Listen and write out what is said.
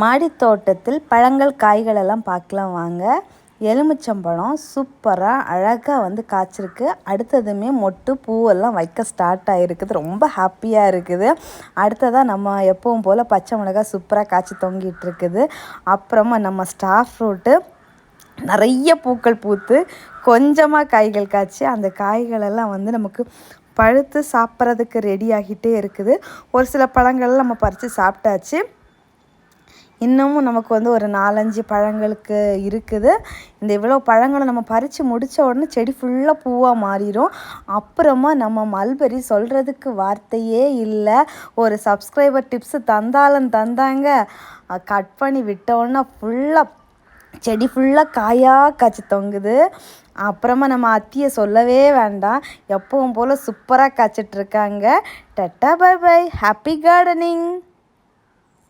மாடித்தோட்டத்தில் பழங்கள் காய்கள் எல்லாம் பார்க்கலாம் வாங்க. எலுமிச்சம்பழம் சூப்பராக அழகாக வந்து காய்ச்சிருக்கு. அடுத்ததுமே மொட்டு பூவெல்லாம் வைக்க ஸ்டார்ட் ஆகிருக்குது ரொம்ப ஹாப்பியாக இருக்குது. அடுத்ததாக நம்ம எப்பவும் போல் பச்சை மிளகாய் சூப்பராக காய்ச்சி தொங்கிட்டு இருக்குது. அப்புறமா நம்ம ஸ்டார் ஃப்ரூட்டு நிறைய பூக்கள் பூத்து கொஞ்சமாக காய்கள் காய்ச்சி அந்த காய்களெல்லாம் வந்து நமக்கு பழுத்து சாப்பிட்றதுக்கு ரெடி ஆகிட்டே இருக்குது. ஒரு சில பழங்கள் நம்ம பறித்து சாப்பிட்டாச்சு. இன்னமும் நமக்கு வந்து ஒரு நாலஞ்சு பழங்களுக்கு இருக்குது. இந்த இவ்வளோ பழங்களை நம்ம பறித்து முடித்த உடனே செடி ஃபுல்லாக பூவாக மாறிடும் அப்புறமா நம்ம மல்பெரி சொல்கிறதுக்கு வார்த்தையே இல்லை. ஒரு சப்ஸ்கிரைபர் டிப்ஸு தந்தாலும் தந்தாங்க. கட் பண்ணி விட்டோன்னா ஃபுல்லாக செடி ஃபுல்லாக காயாக காய்ச்சி தொங்குது. அப்புறமா நம்ம அத்தியை சொல்லவே வேண்டாம். எப்பவும் போல் சூப்பராக காய்ச்சிட்ருக்காங்க tata bye bye happy gardening